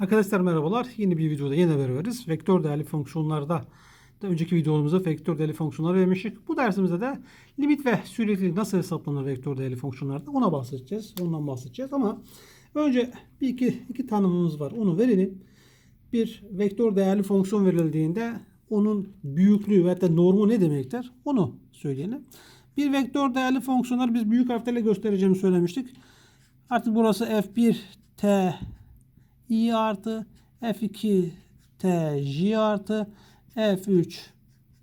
Arkadaşlar merhabalar. Yeni bir videoda yine beraberiz. Vektör değerli fonksiyonlarda da önceki videomuzda vektör değerli fonksiyonlar vermiştik. Bu dersimizde de limit ve süreklilik nasıl hesaplanır vektör değerli fonksiyonlarda ona bahsedeceğiz. Ondan bahsedeceğiz ama önce bir iki, iki tanımımız var. Onu verelim. Bir vektör değerli fonksiyon verildiğinde onun büyüklüğü ve hatta normu ne demektir? Onu söyleyelim. Bir vektör değerli fonksiyonları biz büyük harflerle göstereceğimi söylemiştik. Artık burası f1 t i artı f2 t j artı f3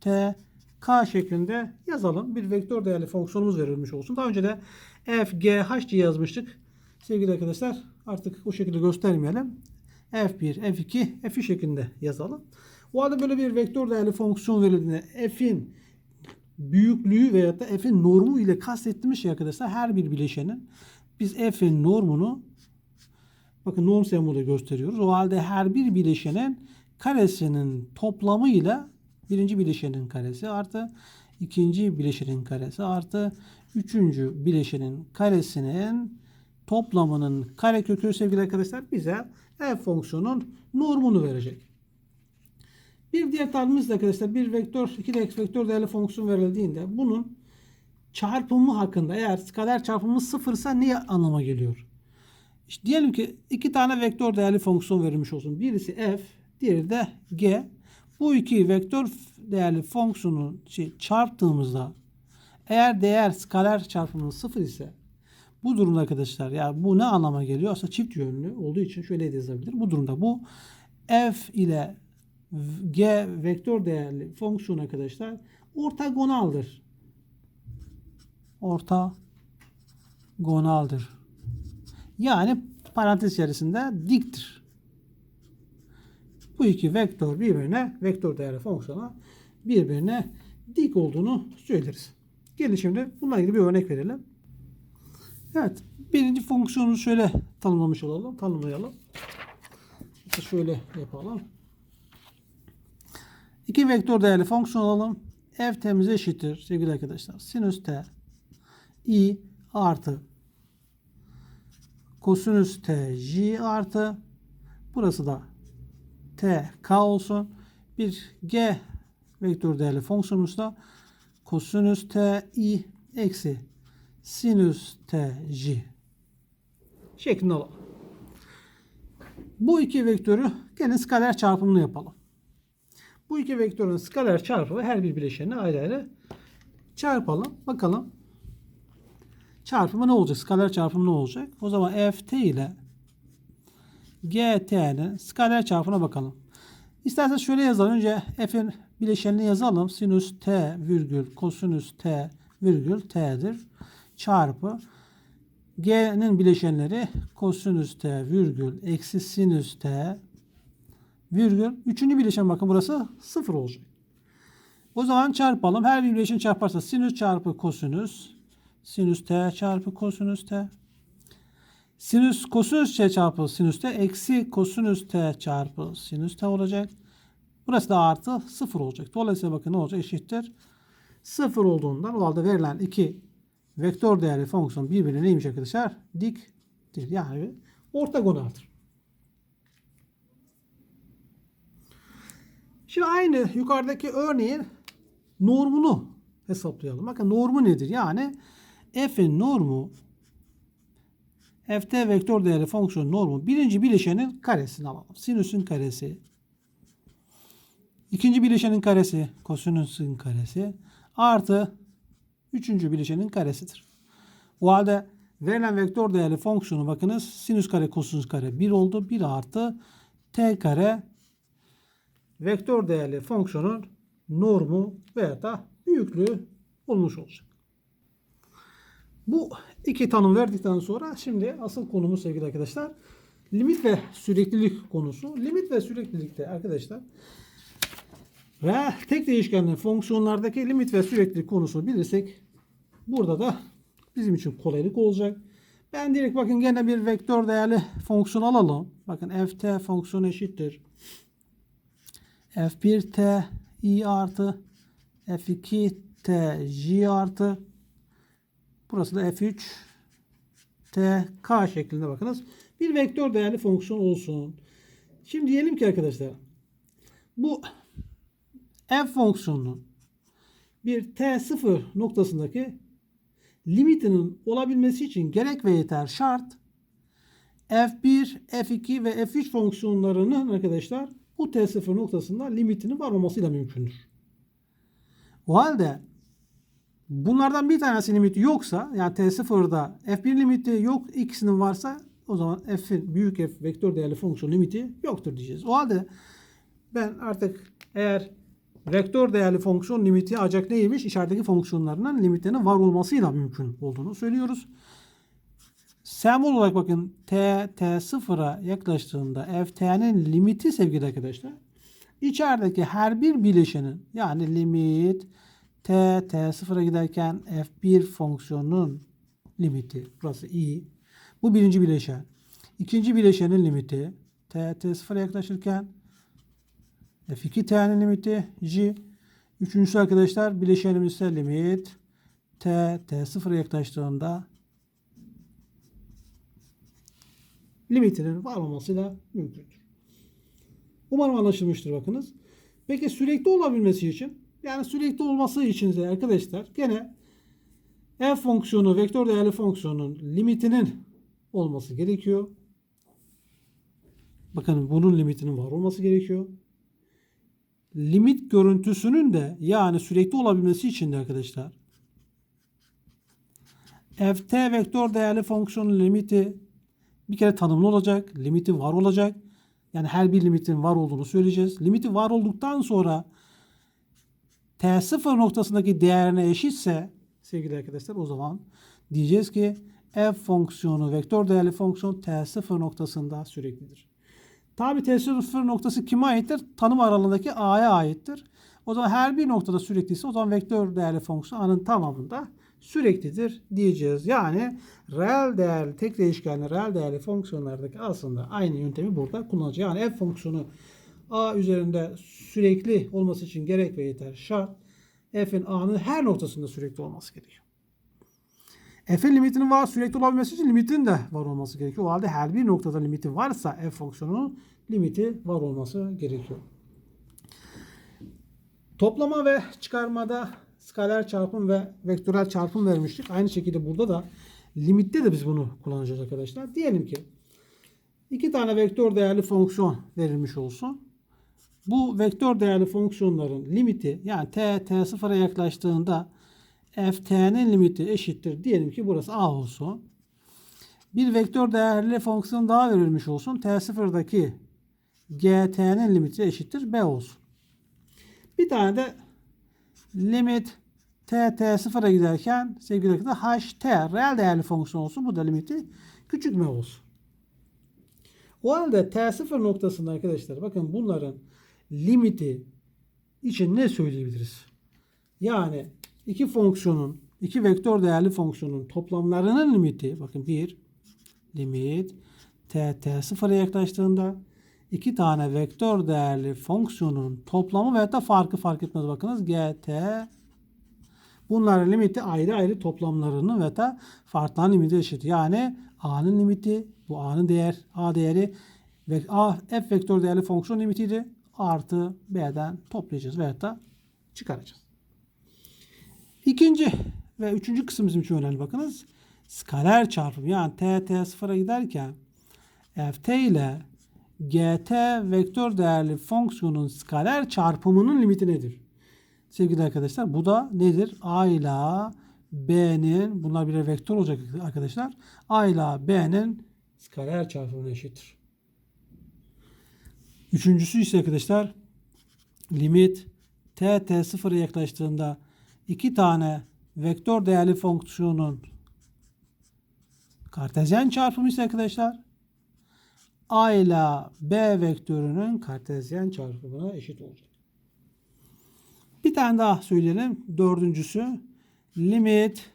t k şeklinde yazalım. Bir vektör değerli fonksiyonumuz verilmiş olsun. Daha önce de f g h diye yazmıştık. Sevgili arkadaşlar artık o şekilde göstermeyelim. f1, f2, f3 şeklinde yazalım. O halde böyle bir vektör değerli fonksiyon verildiğinde f'in büyüklüğü veyahut da f'in normu ile kastettiğimiz şey arkadaşlar her bir bileşenin biz f'in normunu bakın norm sembolü gösteriyoruz. O halde her bir bileşenin karesinin toplamıyla birinci bileşenin karesi artı ikinci bileşenin karesi artı üçüncü bileşenin karesinin toplamının karekökü sevgili arkadaşlar bize f fonksiyonun normunu verecek. Bir diğer tanımımız da arkadaşlar bir vektör, iki de vektör değerli fonksiyon verildiğinde bunun çarpımı hakkında eğer skaler çarpımı sıfırsa ne anlama geliyor? İşte diyelim ki iki tane vektör değerli fonksiyon verilmiş olsun. Birisi f, diğeri de g. Bu iki vektör değerli fonksiyonu şey, çarptığımızda eğer değer skaler çarpımının sıfır ise bu durumda arkadaşlar ya bu ne anlama geliyor? Aslında çift yönlü olduğu için şöyle yazabilir. Bu durumda bu f ile g vektör değerli fonksiyon arkadaşlar ortagonaldır. Ortagonaldır. Yani parantez içerisinde diktir. Bu iki vektör birbirine vektör değerli fonksiyona birbirine dik olduğunu söyleriz. Gelin şimdi bununla ilgili bir örnek verelim. Evet. Birinci fonksiyonu şöyle tanımlamış olalım. Tanımlayalım. Şöyle yapalım. İki vektör değerli fonksiyon alalım. F temiz eşittir sevgili arkadaşlar. Sinüs t i artı kosinüs t j artı burası da t k olsun. Bir g vektör değerli fonksiyonumuz da kosinüs t i eksi sinüs t j şeklinde alalım. Bu iki vektörü gene skaler çarpımını yapalım. Bu iki vektörün skaler çarpımı her bir bileşenine ayrı ayrı çarpalım. Bakalım çarpımı ne olacak? Skaler çarpımı ne olacak? O zaman ft ile gt'nin skaler çarpımına bakalım. İsterseniz şöyle yazalım. Önce f'in bileşenini yazalım. Sinüs t virgül kosinüs t virgül t'dir. Çarpı g'nin bileşenleri kosinüs t virgül eksi sinüs t virgül. Üçüncü bileşen bakın burası sıfır olacak. O zaman çarpalım. Her bir bileşen çarparsa sinüs çarpı kosinüs sinüs t çarpı kosinüs t. Sinüs kosinüs t çarpı sinüs t eksi kosinüs t çarpı sinüs t olacak. Burası da artı sıfır olacak. Dolayısıyla bakın ne olacak? Eşittir. Sıfır olduğundan o halde verilen iki vektör değerli fonksiyon birbirine neymiş arkadaşlar? Diktir. Yani ortagonaldır. Şimdi aynı yukarıdaki örneğin normunu hesaplayalım. Bakın normu nedir? Yani f'in normu ft vektör değerli fonksiyon normu birinci bileşenin karesini alalım. Sinüsün karesi. ikinci bileşenin karesi kosinüsün karesi artı üçüncü bileşenin karesidir. O halde verilen vektör değerli fonksiyonu bakınız sinüs kare kosinüs kare 1 oldu. 1 artı t kare vektör değerli fonksiyonun normu veya da büyüklüğü olmuş olacak. Bu iki tanım verdikten sonra şimdi asıl konumuz sevgili arkadaşlar limit ve süreklilik konusu. Limit ve süreklilikte arkadaşlar ve tek değişkenli fonksiyonlardaki limit ve süreklilik konusunu bilirsek burada da bizim için kolaylık olacak. Ben direkt bakın gene bir vektör değerli fonksiyon alalım. Bakın ft fonksiyonu eşittir. f1 t i artı f2 t j artı burası da f3 t k şeklinde bakınız. Bir vektör değerli fonksiyon olsun. Şimdi diyelim ki arkadaşlar bu f fonksiyonunun bir t0 noktasındaki limitinin olabilmesi için gerek ve yeter şart f1, f2 ve f3 fonksiyonlarının arkadaşlar bu t0 noktasında limitinin var olmasıyla mümkündür. O halde bunlardan bir tanesi limiti yoksa yani t0'da f1 limiti yok ikisinin varsa o zaman f'in büyük f vektör değerli fonksiyon limiti yoktur diyeceğiz. O halde ben artık eğer vektör değerli fonksiyon limiti ancak neymiş? İçerideki fonksiyonlarının limitlerinin var olmasıyla mümkün olduğunu söylüyoruz. Sembol olarak bakın t, t sıfıra yaklaştığında f t'nin limiti sevgili arkadaşlar. İçerideki her bir bileşenin yani limit t, t sıfıra giderken f1 fonksiyonunun limiti. Burası i. Bu birinci bileşen. İkinci bileşenin limiti t, t sıfıra yaklaşırken f2 t'nin limiti j. Üçüncüsü arkadaşlar bileşenimiz ise limit t, t sıfıra yaklaştığında limitinin var olmasıyla mümkündür. Umarım anlaşılmıştır bakınız. Peki sürekli olabilmesi için yani sürekli olması için de arkadaşlar gene f fonksiyonu vektör değerli fonksiyonun limitinin olması gerekiyor. Bakın bunun limitinin var olması gerekiyor. Limit görüntüsünün de yani sürekli olabilmesi için de arkadaşlar ft vektör değerli fonksiyonun limiti bir kere tanımlı olacak. Limiti var olacak. Yani her bir limitin var olduğunu söyleyeceğiz. Limiti var olduktan sonra t0 noktasındaki değerine eşitse sevgili arkadaşlar o zaman diyeceğiz ki f fonksiyonu vektör değerli fonksiyon t0 noktasında süreklidir. Tabi t0 noktası kime aittir? Tanım aralığındaki a'ya aittir. O zaman her bir noktada sürekliyse o zaman vektör değerli fonksiyon a'nın tamamında süreklidir diyeceğiz. Yani reel değerli tek değişkenli reel değerli fonksiyonlardaki aslında aynı yöntemi burada kullanacağız. Yani f fonksiyonu a üzerinde sürekli olması için gerek ve yeter şart f'in a'nın her noktasında sürekli olması gerekiyor. F'in limitinin var sürekli olabilmesi için limitin de var olması gerekiyor. O halde her bir noktada limiti varsa f fonksiyonunun limiti var olması gerekiyor. Toplama ve çıkarmada skaler çarpım ve vektörel çarpım vermiştik. Aynı şekilde burada da limitte de biz bunu kullanacağız arkadaşlar. Diyelim ki iki tane vektör değerli fonksiyon verilmiş olsun. Bu vektör değerli fonksiyonların limiti yani t, t sıfıra yaklaştığında ft'nin limiti eşittir. Diyelim ki burası a olsun. Bir vektör değerli fonksiyon daha verilmiş olsun. t sıfırdaki gt'nin limiti eşittir b olsun. Bir tane de limit t t sıfıra giderken sevgili arkadaşlar ht reel değerli fonksiyon olsun. Bu da limiti küçük m olsun. O halde t sıfır noktasında arkadaşlar bakın bunların limiti için ne söyleyebiliriz? Yani iki fonksiyonun iki vektör değerli fonksiyonun toplamlarının limiti bakın bir limit t t sıfıra yaklaştığında iki tane vektör değerli fonksiyonun toplamı veya da farkı fark etmez bakınız gt bunların limiti ayrı ayrı toplamlarının ve da farkların limiti eşit. Yani a'nın limiti bu a'nın değer a değeri ve a f vektör değerli fonksiyon limitiydi. Artı b'den toplayacağız veya da çıkaracağız. İkinci ve üçüncü kısım bizim için önemli bakınız. Skaler çarpım yani t t sıfıra giderken ft ile gt vektör değerli fonksiyonun skaler çarpımının limiti nedir? Sevgili arkadaşlar bu da nedir? A ile B'nin bunlar birer vektör olacak arkadaşlar. A ile B'nin skaler çarpımına eşittir. Üçüncüsü ise arkadaşlar limit t t sıfıra yaklaştığında iki tane vektör değerli fonksiyonun kartezyen çarpımı ise arkadaşlar a ile b vektörünün kartezyen çarpımına eşit olacak. Bir tane daha söyleyelim. Dördüncüsü limit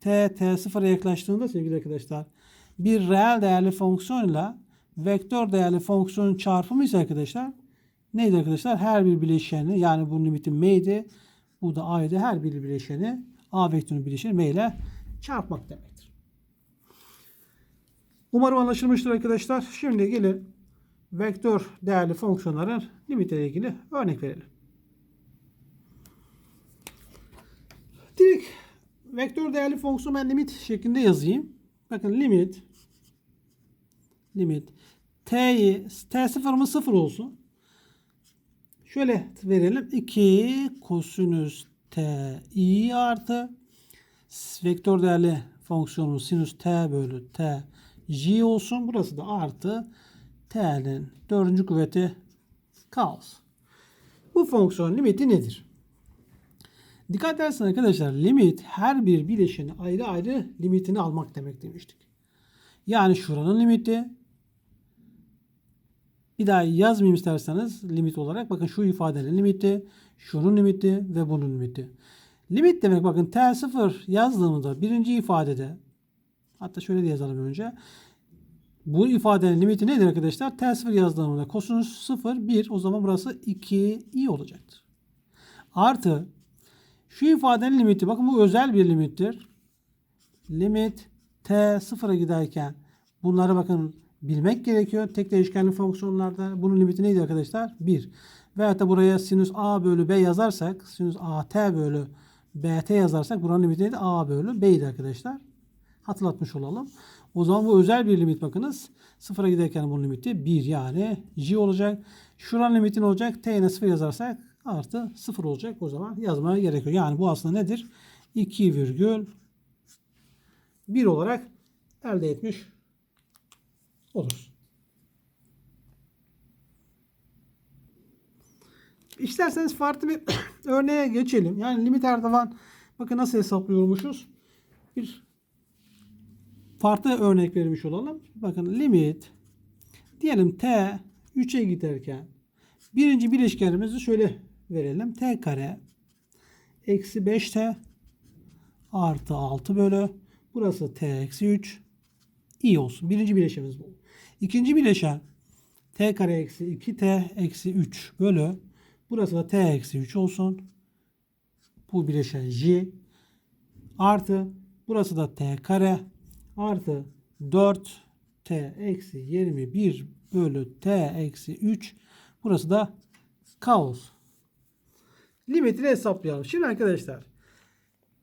t t sıfıra yaklaştığında sevgili arkadaşlar bir reel değerli fonksiyon ile vektör değerli fonksiyonun çarpımı ise arkadaşlar neydi arkadaşlar? Her bir bileşeni yani bunun limiti m'ydi. Bu da a'ydı. Her bir bileşeni a vektörünün bileşeni m ile çarpmak demektir. Umarım anlaşılmıştır arkadaşlar. Şimdi gelin vektör değerli fonksiyonların limitiyle ilgili örnek verelim. Direkt vektör değerli fonksiyon ben limit şeklinde yazayım. Bakın limit limit t'yi t sıfırımız sıfır olsun. Şöyle verelim. 2 kosinüs t i artı vektör değerli fonksiyonumuz sinüs t bölü t j olsun. Burası da artı t'nin dördüncü kuvveti k. Bu fonksiyon limiti nedir? Dikkat ederseniz arkadaşlar limit her bir bileşeni ayrı ayrı limitini almak demek demiştik. Yani şuranın limiti bir daha yazmayayım isterseniz limit olarak. Bakın şu ifadenin limiti, şunun limiti ve bunun limiti. Limit demek bakın t0 yazdığımda birinci ifadede hatta şöyle de yazalım önce. Bu ifadenin limiti nedir arkadaşlar? T0 yazdığımda kosinüs 0 1 o zaman burası 2 i olacaktır. Artı şu ifadenin limiti bakın bu özel bir limittir. Limit t sıfıra giderken bunları bakın bilmek gerekiyor. Tek değişkenli fonksiyonlarda bunun limiti neydi arkadaşlar? 1. Veyahut da buraya sinüs a bölü b yazarsak sinüs at bölü bt yazarsak buranın limiti neydi? a bölü b'ydi arkadaşlar. Hatırlatmış olalım. O zaman bu özel bir limit bakınız. Sıfıra giderken bunun limiti 1 yani j olacak. Şuranın limiti ne olacak? t'ye 0 yazarsak artı 0 olacak. O zaman yazmaya gerekiyor. Yani bu aslında nedir? 2 virgül 1 olarak elde etmiş olur. İsterseniz farklı bir örneğe geçelim. Yani limit her zaman bakın nasıl hesaplıyormuşuz. Bir farklı örnek vermiş olalım. Bakın limit diyelim t 3'e giderken birinci bileşkenimizi şöyle verelim. t kare eksi 5t artı 6 bölü burası t eksi 3 i olsun. Birinci bileşenimiz bu. İkinci bileşen t kare eksi 2t eksi 3 bölü burası da t eksi 3 olsun. Bu bileşen j artı burası da t kare artı 4 t eksi 21 bölü t eksi 3 burası da k olsun. Limitini hesaplayalım. Şimdi arkadaşlar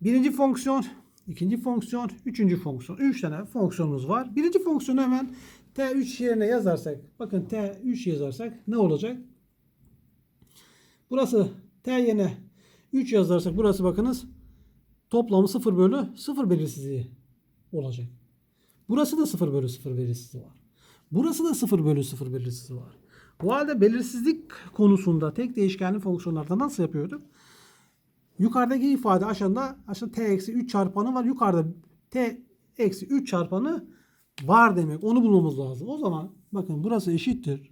birinci fonksiyon ikinci fonksiyon, üçüncü fonksiyon. Üç tane fonksiyonumuz var. Birinci fonksiyonu hemen T3 yerine yazarsak, bakın T3 yazarsak ne olacak? Burası T yerine 3 yazarsak burası bakınız toplamı 0 bölü 0 belirsizliği olacak. Burası da 0 bölü 0 belirsizliği var. Burası da 0 bölü 0 belirsizliği var. Bu halde belirsizlik konusunda tek değişkenli fonksiyonlarda nasıl yapıyorduk? Yukarıdaki ifade aşağıda aşağıda t eksi 3 çarpanı var. Yukarıda t eksi 3 çarpanı var demek. Onu bulmamız lazım. O zaman bakın burası eşittir.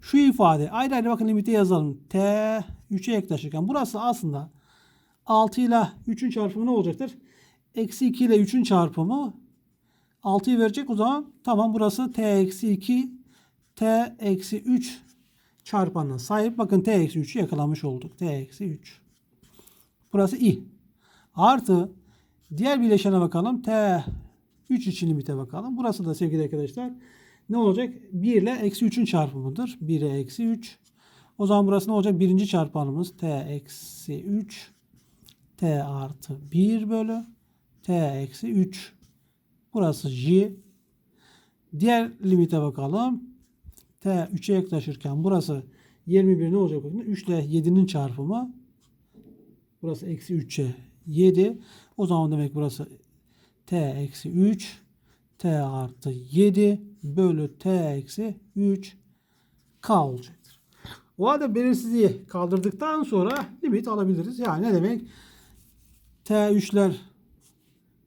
Şu ifade ayrı ayrı bakın limite yazalım. t 3'e yaklaşırken burası aslında 6 ile 3'ün çarpımı ne olacaktır? Eksi 2 ile 3'ün çarpımı 6'yı verecek. O zaman tamam burası t eksi 2 t eksi 3 çarpanına sahip. Bakın t eksi 3'ü yakalamış olduk. t eksi 3. Burası i. Artı diğer bileşene bakalım. t 3 için limite bakalım. Burası da sevgili arkadaşlar ne olacak? 1 ile eksi 3'ün çarpımıdır. 1'e eksi 3. O zaman burası ne olacak? Birinci çarpanımız t eksi 3 t artı 1 bölü t eksi 3. Burası j. Diğer limite bakalım. T 3'e yaklaşırken burası 21 ne olacak? Bakın 3 ile 7'nin çarpımı. Burası eksi 3'e 7. O zaman demek burası T eksi 3 T artı 7 bölü T eksi 3 K olacaktır. O halde belirsizliği kaldırdıktan sonra limit alabiliriz. Yani ne demek? T3'ler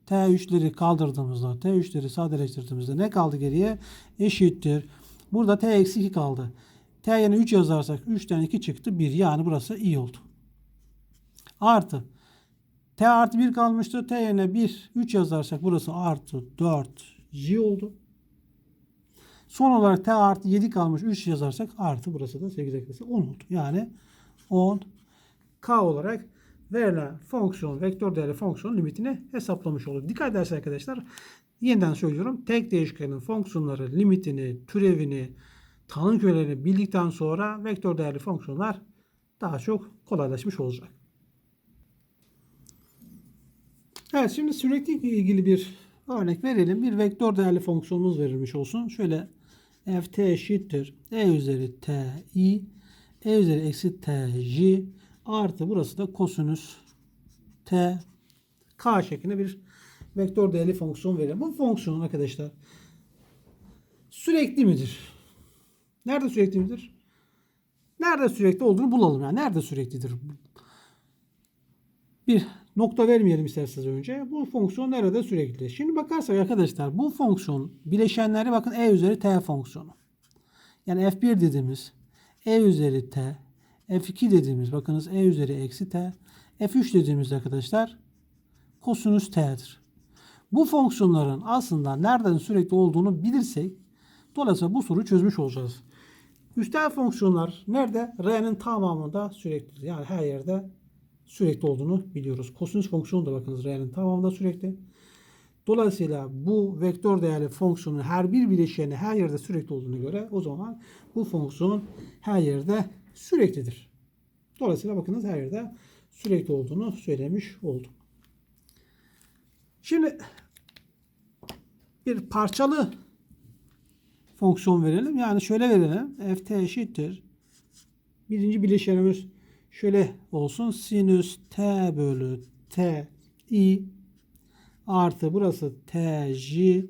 T3'leri kaldırdığımızda, T3'leri sadeleştirdiğimizde ne kaldı geriye? Eşittir. Burada t eksi 2 kaldı. t yerine 3 yazarsak 3'ten 2 çıktı 1. Yani burası i oldu. Artı. T artı 1 kalmıştı. t yerine 1 3 yazarsak burası artı 4 j oldu. Son olarak t artı 7 kalmış 3 yazarsak artı burası da 8 eklesi 10 oldu. Yani 10 k olarak verilen fonksiyon, vektör değerli fonksiyon limitini hesaplamış olduk. Dikkat ederseniz arkadaşlar Yeniden söylüyorum. Tek değişkenin fonksiyonları, limitini, türevini, tanım kölelerini bildikten sonra vektör değerli fonksiyonlar daha çok kolaylaşmış olacak. Evet şimdi süreklilikle ilgili bir örnek verelim. Bir vektör değerli fonksiyonumuz verilmiş olsun. Şöyle ft eşittir e üzeri t i e üzeri eksi t j artı burası da kosinüs t k şeklinde bir vektör değerli fonksiyon verelim. Bu fonksiyon arkadaşlar sürekli midir? Nerede sürekli midir? Nerede sürekli olduğunu bulalım. Yani nerede süreklidir? Bir nokta vermeyelim isterseniz önce. Bu fonksiyon nerede sürekli? Şimdi bakarsak arkadaşlar bu fonksiyon bileşenleri bakın e üzeri t fonksiyonu. Yani f1 dediğimiz e üzeri t, f2 dediğimiz bakınız e üzeri eksi t, f3 dediğimiz arkadaşlar kosinüs t'dir. Bu fonksiyonların aslında nereden sürekli olduğunu bilirsek dolayısıyla bu soruyu çözmüş olacağız. Üstel fonksiyonlar nerede? R'nin tamamında süreklidir. Yani her yerde sürekli olduğunu biliyoruz. Kosinüs fonksiyonu da bakınız R'nin tamamında sürekli. Dolayısıyla bu vektör değerli fonksiyonun her bir bileşeni her yerde sürekli olduğunu göre o zaman bu fonksiyon her yerde süreklidir. Dolayısıyla bakınız her yerde sürekli olduğunu söylemiş oldum. Şimdi bir parçalı fonksiyon verelim. Yani şöyle verelim. ft eşittir. Birinci bileşenimiz şöyle olsun. Sinüs t bölü t i artı burası t j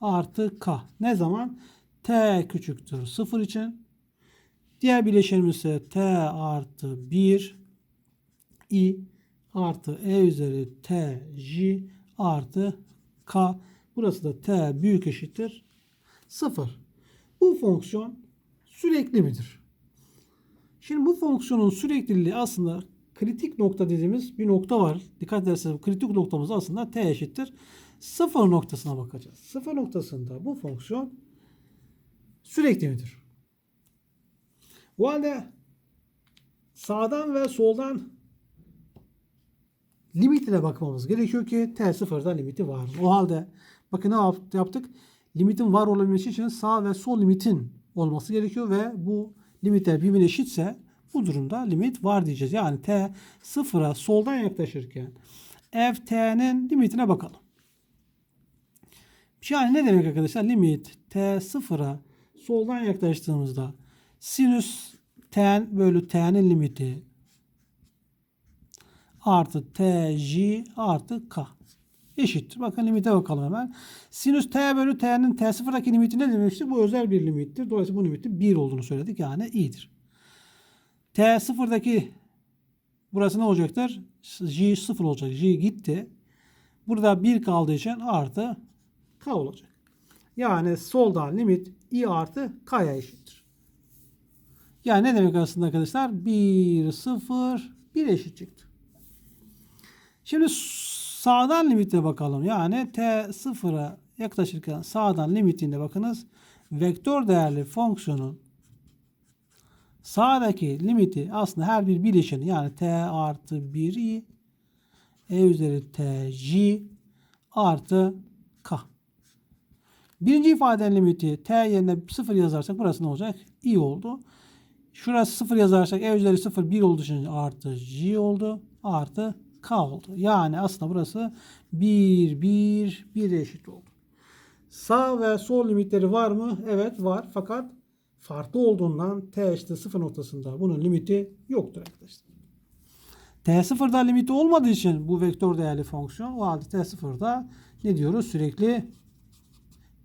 artı k. Ne zaman? t küçüktür 0 için. Diğer bileşenimiz ise t artı 1 i artı e üzeri t j artı k. Burası da t büyük eşittir 0. Bu fonksiyon sürekli midir? Şimdi bu fonksiyonun sürekliliği aslında kritik nokta dediğimiz bir nokta var. Dikkat ederseniz kritik noktamız aslında t eşittir. Sıfır noktasına bakacağız. Sıfır noktasında bu fonksiyon sürekli midir? Bu halde sağdan ve soldan limitine bakmamız gerekiyor ki t sıfırda limiti var. O halde bakın ne yaptık? Limitin var olabilmesi için sağ ve sol limitin olması gerekiyor ve bu limitler birbirine eşitse bu durumda limit var diyeceğiz. Yani t sıfıra soldan yaklaşırken f t'nin limitine bakalım. Yani ne demek arkadaşlar? Limit t sıfıra soldan yaklaştığımızda sinüs t bölü t'nin limiti artı t j artı k eşittir. Bakın limite bakalım hemen. Sinüs t bölü t'nin t sıfırdaki limiti ne demişti? Bu özel bir limittir. Dolayısıyla bu limitin 1 olduğunu söyledik. Yani i'dir. T sıfırdaki burası ne olacaktır? J sıfır olacak. J gitti. Burada 1 kaldığı için artı k olacak. Yani soldan limit i artı k'ya eşittir. Yani ne demek aslında arkadaşlar? 1, 0, 1 eşit çıktı. Şimdi sağdan limite bakalım. Yani t sıfıra yaklaşırken sağdan limitinde bakınız. Vektör değerli fonksiyonun sağdaki limiti aslında her bir bileşeni yani t artı 1i e üzeri t j artı k. Birinci ifadenin limiti t yerine 0 yazarsak burası ne olacak? i oldu. Şurası 0 yazarsak e üzeri 0 1 olduğu için artı j oldu. Artı k oldu. Yani aslında burası 1 1 1 eşit oldu. Sağ ve sol limitleri var mı? Evet var. Fakat farklı olduğundan t eşittir 0 noktasında bunun limiti yoktur arkadaşlar. t sıfırda limiti olmadığı için bu vektör değerli fonksiyon o halde t sıfırda ne diyoruz? Sürekli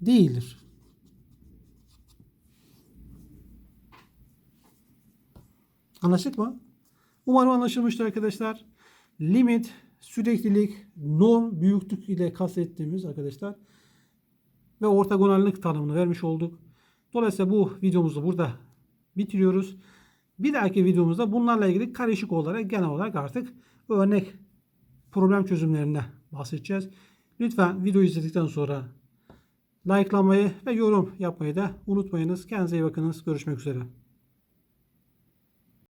değildir. Anlaştık mı? Umarım anlaşılmıştır arkadaşlar. Limit, süreklilik, norm, büyüklük ile kastettiğimiz arkadaşlar ve ortagonallik tanımını vermiş olduk. Dolayısıyla bu videomuzu burada bitiriyoruz. Bir dahaki videomuzda bunlarla ilgili karışık olarak genel olarak artık örnek problem çözümlerine bahsedeceğiz. Lütfen video izledikten sonra likelamayı ve yorum yapmayı da unutmayınız. Kendinize iyi bakınız. Görüşmek üzere.